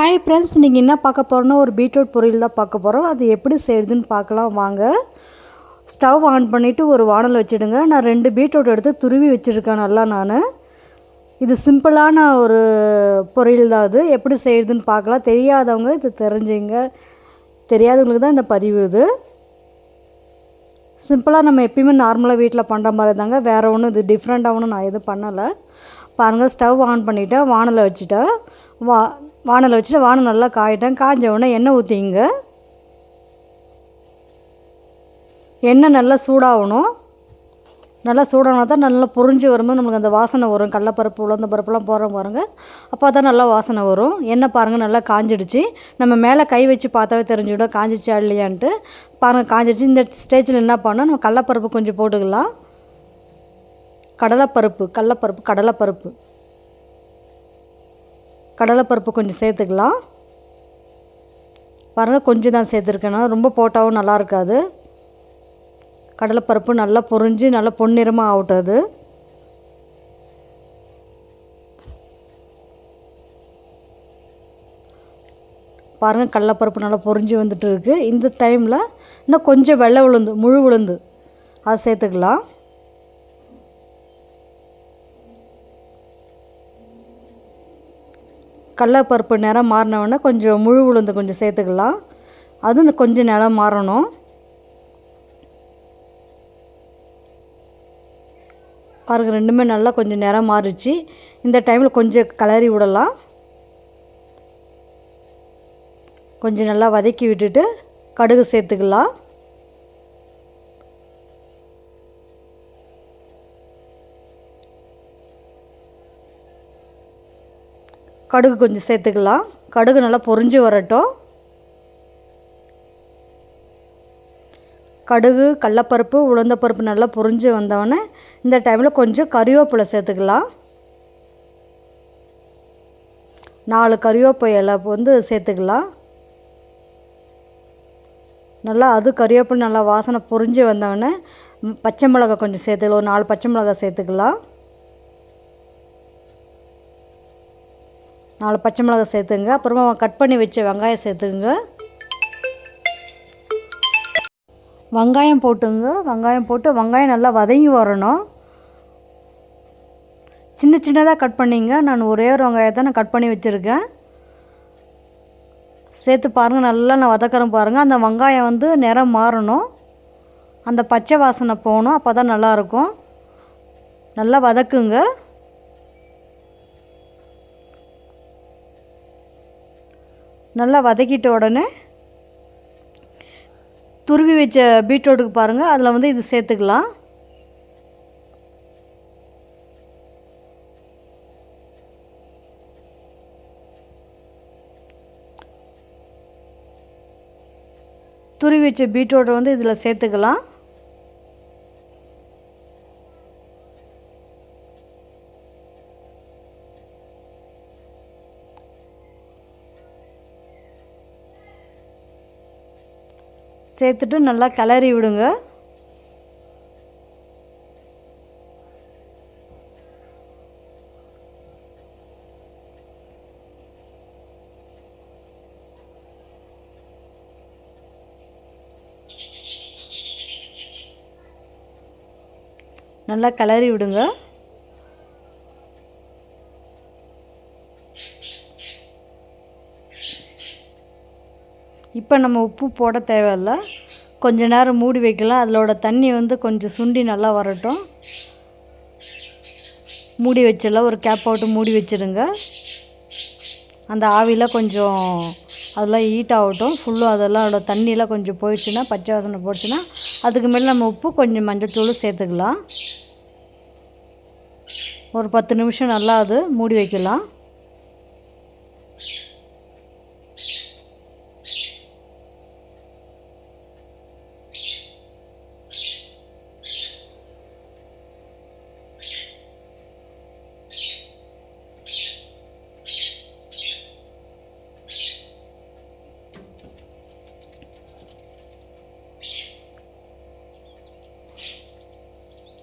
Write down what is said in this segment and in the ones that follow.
Hi friends நீங்கள் என்ன பார்க்க போகிறோன்னா ஒரு பீட்ரூட் பொரியல் தான் பார்க்க போகிறோம் அது எப்படி செய்யுதுன்னு பார்க்கலாம் வாங்க. ஸ்டவ் ஆன் பண்ணிவிட்டு ஒரு வானல் வச்சுடுங்க. நான் ரெண்டு பீட்ரூட் எடுத்து துருவி வச்சுருக்கேன் நல்லா நான். இது சிம்பிளான ஒரு பொரியல் தான் அது. எப்படி செய்யுதுன்னு பார்க்கலாம். தெரியாதவங்க இது தெரிஞ்சுங்க. தெரியாதவங்களுக்கு தான் இந்த பதிவு இது. சிம்பிளாக நம்ம எப்பயுமே நார்மலாக வீட்டில் பண்ணுற மாதிரி தாங்க. வேறு ஒன்றும் இது டிஃப்ரெண்ட்டாக ஒன்றும் நான் எதுவும் பண்ணலை. பாருங்கள் ஸ்டவ் ஆன் பண்ணிவிட்டேன் வானலை வச்சுட்டேன். வா வானலை வச்சுட்டு வானம் நல்லா காயிட்டேன் காய்ஞ்ச உடனே எண்ணெய் ஊற்றிங்க எண்ணெய் நல்லா சூடாகணும். நல்லா சூடானா தான் நல்லா பொறிஞ்சு வரும்போது நம்மளுக்கு அந்த வாசனை வரும். கடலப்பருப்பு உளுந்த பருப்புலாம் போடுறோம் பாருங்கள் அப்போ தான் நல்லா வாசனை வரும். எண்ணெய் பாருங்கள் நல்லா காஞ்சிடுச்சு. நம்ம மேலே கை வச்சு பார்த்தாவே தெரிஞ்சுவிடும் காஞ்சிச்சா இல்லையான்ட்டு. பாருங்கள் காஞ்சிடுச்சு. இந்த ஸ்டேஜில் என்ன பண்ணோம் நம்ம கடலப்பருப்பு கொஞ்சம் போட்டுக்கலாம். கடலைப்பருப்பு கடலப்பருப்பு கடலைப்பருப்பு. கடலைப்பருப்பு கொஞ்சம் சேர்த்துக்கலாம். பாருங்கள் கொஞ்சம் தான் சேர்த்துருக்கேன் ரொம்ப போட்டாவும் நல்லா இருக்காது. கடலைப்பருப்பு நல்லா பொறிஞ்சு நல்லா பொன்னிறமாக ஆகட்டும் அது. பாருங்கள் கடலைப்பருப்பு நல்லா பொறிஞ்சு வந்துட்டு இருக்குது இந்த டைமில் இன்னும் கொஞ்சம் வெள்ளை உளுந்து முழு உளுந்து அதை சேர்த்துக்கலாம். கடலப்பருப்பு நிறம் மாறினவுடனே கொஞ்சம் முழு உளுந்து கொஞ்சம் சேர்த்துக்கலாம். அதுவும் கொஞ்சம் நிறம் மாறணும். பாருங்கள் ரெண்டுமே நல்லா கொஞ்சம் நிறம் மாறிச்சு இந்த டைமில் கொஞ்சம் கிளறி விடலாம். கொஞ்சம் நல்லா வதக்கி விட்டுட்டு கடுகு சேர்த்துக்கலாம். கடுகு கொஞ்சம் சேர்த்துக்கலாம். கடுகு நல்லா பொறிஞ்சு வரட்டும். கடுகு கடலப்பருப்பு உளுந்தப்பருப்பு நல்லா பொரிஞ்சு வந்தோடனே இந்த டைமில் கொஞ்சம் கறிவேப்பிலை சேர்த்துக்கலாம். நாலு கறிவேப்பை இலை வந்து சேர்த்துக்கலாம். நல்லா அது கறிவேப்பிலை நல்லா வாசனை பொறிஞ்சு வந்தோடனே பச்சை மிளகாய் கொஞ்சம் சேர்த்துக்கலாம். ஒரு நாலு பச்சை மிளகாய் சேர்த்துக்கலாம். நாலு பச்சை மிளகாய் சேர்த்துங்க. அப்புறமா கட் பண்ணி வச்ச வெங்காயம் சேர்த்துங்க. வெங்காயம் போட்டுங்க. வெங்காயம் போட்டு வெங்காயம் நல்லா வதங்கி வரணும். சின்ன சின்னதாக கட் பண்ணிங்க. நான் ஒரே ஒரு வெங்காயத்தை நான் கட் பண்ணி வச்சுருக்கேன். சேர்த்து பாருங்கள் நல்லா நான் வதக்கிறேன் பாருங்கள் அந்த வெங்காயம் வந்து நிறம் மாறணும். அந்த பச்சை வாசனை போகணும். அப்போ தான் நல்லாயிருக்கும் நல்லா வதக்குங்க. நல்லா வதக்கிட்ட உடனே துருவி வச்ச பீட்ரூட்டுக்கு பாருங்கள் அதில் வந்து இது சேர்த்துக்கலாம். துருவி வச்ச பீட்ரூட்டை வந்து இதில் சேர்த்துக்கலாம். சேர்த்துட்டு நல்லா கிளறி விடுங்க. நல்லா கிளறி விடுங்க. இப்போ நம்ம உப்பு போட தேவையில்ல. கொஞ்ச நேரம் மூடி வைக்கலாம். அதிலோட தண்ணி வந்து கொஞ்சம் சுண்டி நல்லா வரட்டும். மூடி வச்சிடலாம் ஒரு கேப் போட்டு மூடி வச்சுருங்க அந்த ஆவியில் கொஞ்சம் அதெல்லாம் ஹீட் ஆகட்டும். ஃபுல்லும் அதெல்லாம் அதோட தண்ணியெலாம் கொஞ்சம் போயிடுச்சுன்னா பச்சை வாசனை போயிடுச்சுன்னா அதுக்கு மேலே நம்ம உப்பு கொஞ்சம் மஞ்சத்தூள் சேர்த்துக்கலாம். ஒரு பத்து நிமிஷம் நல்லா அது மூடி வைக்கலாம்.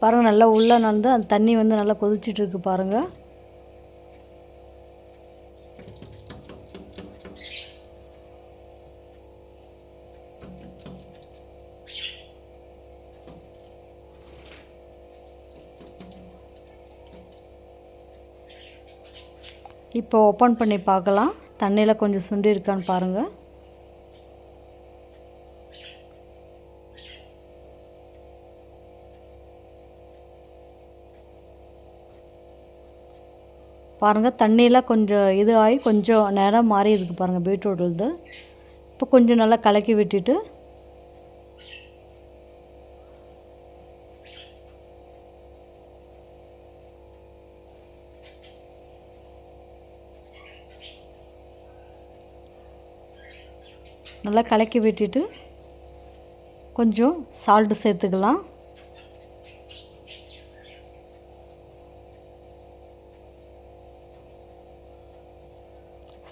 பாருங்கள் நல்லா உள்ளே நடந்து அந்த தண்ணி வந்து நல்லா கொதிச்சிட்ருக்கு பாருங்கள் இப்போ ஓப்பன் பண்ணி பார்க்கலாம். தண்ணியில் கொஞ்சம் சுண்டி இருக்கான்னு பாருங்கள் பாருங்கள் தண்ணியெலாம் கொஞ்சம் இது ஆகி கொஞ்சம் நேரம் மாறி இருக்கு பாருங்கள் பீட்ரூட் இது இப்போ கொஞ்சம் நல்லா கலக்கி விட்டுட்டு நல்லா கலக்கி விட்டுட்டு கொஞ்சம் சால்ட்டு சேர்த்துக்கலாம்.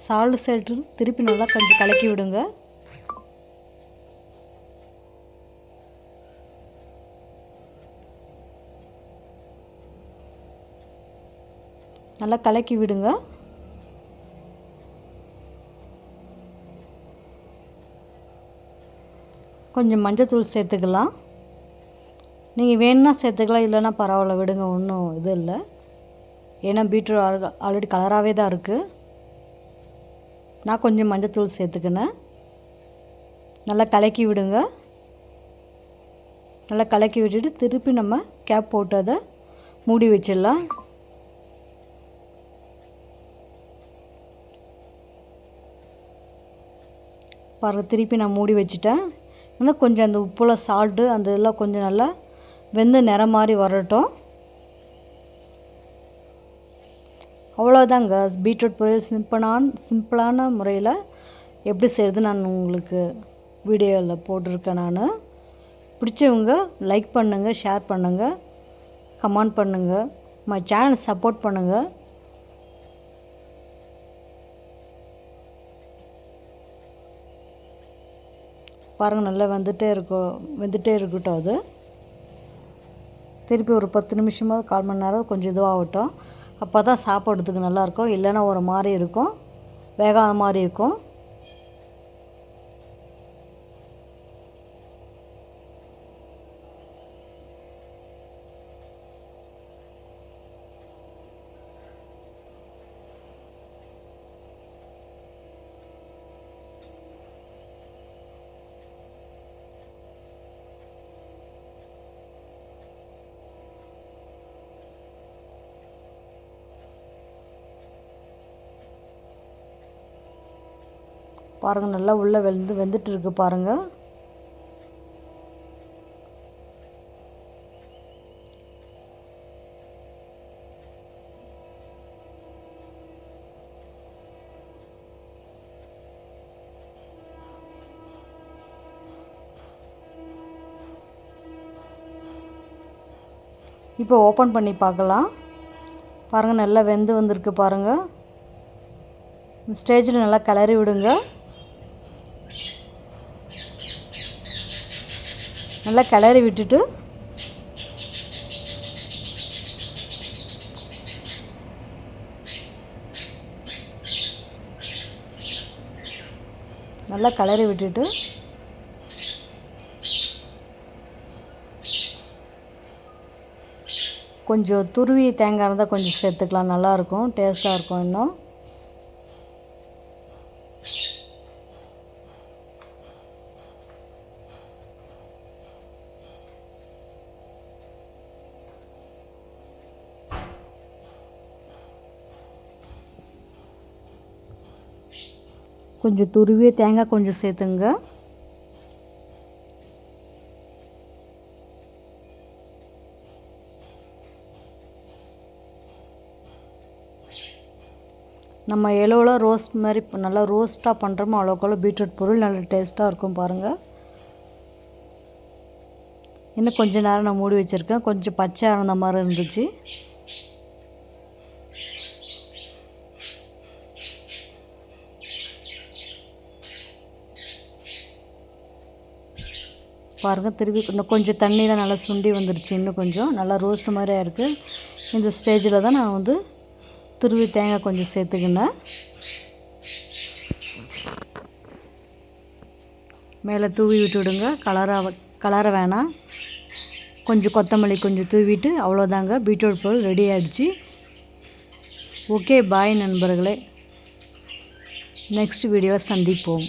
சால்ட் சேர்த்து திருப்பி நல்லா கொஞ்சம் கலக்கி விடுங்க. நல்லா கலக்கி விடுங்க. கொஞ்சம் மஞ்சத்தூள் சேர்த்துக்கலாம். நீங்கள் வேணும்னா சேர்த்துக்கலாம் இல்லைன்னா பரவாயில்ல விடுங்க ஒன்றும் இது இல்லை. ஏன்னா பீட்ரூட் ஆல்ரெடி கலராகவே தான் இருக்குது நான் கொஞ்சம் மஞ்சத்தூள் சேர்த்துக்கினேன். நல்லா கலக்கி விடுங்க. நல்லா கலக்கி விட்டுட்டு திருப்பி நம்ம கேப் போட்டு அதை மூடி வச்சிடலாம். பாருங்கள் திருப்பி நான் மூடி வச்சுட்டேன். இன்னும் கொஞ்சம் அந்த உப்புல சால்ட்டு அந்த இதெல்லாம் கொஞ்சம் நல்லா வெந்து நிறம் மாதிரி வரட்டும். அவ்வளோதாங்க பீட்ரூட் பொரியல் சிம்பிளான சிம்பிளான முறையில் எப்படி செய்கிறது நான் உங்களுக்கு வீடியோவில் போட்டிருக்கேன் நான். பிடிச்சவங்க லைக் பண்ணுங்கள் ஷேர் பண்ணுங்கள் கமெண்ட் பண்ணுங்கள் மை சேனல் சப்போர்ட் பண்ணுங்கள் பாருங்கள் நல்லா வந்துட்டே இருக்கும் வந்துகிட்டே இருக்கட்டும் அது. திருப்பி ஒரு பத்து நிமிஷமாக கால் மணி நேரம் கொஞ்சம் இதுவாகட்டும். அப்போ தான் சாப்பிட்றதுக்கு நல்லாயிருக்கும். இல்லைன்னா ஒரு மாதிரி இருக்கும். வேகாத மாதிரி இருக்கும். பாருங்கள் நல்லா உள்ளே வெந்து வெந்துட்டு இருக்கு பாருங்கள் இப்போ ஓப்பன் பண்ணி பார்க்கலாம். பாருங்கள் நல்லா வெந்து வந்திருக்கு பாருங்கள் இந்த ஸ்டேஜில் நல்லா கிளறி விடுங்க. நல்லா கிளறி விட்டுட்டு நல்லா கிளறி விட்டுட்டு கொஞ்சம் துருவி தேங்காய் இருந்தால் கொஞ்சம் சேர்த்துக்கலாம். நல்லாயிருக்கும் டேஸ்ட்டாக இருக்கும் இன்னும். கொஞ்சம் துருவிய தேங்காய் கொஞ்சம் சேர்த்துங்க. நம்ம எவ்வளோ ரோஸ்ட் மாதிரி நல்லா ரோஸ்ட்டாக பண்ணுறோமோ அவ்வளோக்கு பீட்ரூட் பொருள் நல்ல டேஸ்ட்டாக இருக்கும் பாருங்கள் இன்னும் கொஞ்சம் நேரம் நான் மூடி வச்சுருக்கேன். கொஞ்சம் பச்சையாக இருந்த மாதிரி இருந்துச்சு. பாருங்கள் திருப்பி இன்னும் கொஞ்சம் தண்ணியில் நல்லா சுண்டி வந்துருச்சு இன்னும் கொஞ்சம். நல்லா ரோஸ்ட் மாதிரியாக இருக்குது இந்த ஸ்டேஜில் தான் நான் வந்து துருவி தேங்காய் கொஞ்சம் சேர்த்துக்கினேன். மேலே தூவி விட்டு விடுங்க. கலராக கலர வேணாம். கொஞ்சம் கொத்தமல்லி கொஞ்சம் தூவிட்டு அவ்வளோதாங்க. பீட்ரூட் பொருள் ரெடி ஆகிடுச்சு ஓகே பாய் நண்பர்களே. நெக்ஸ்ட் வீடியோவில் சந்திப்போம்.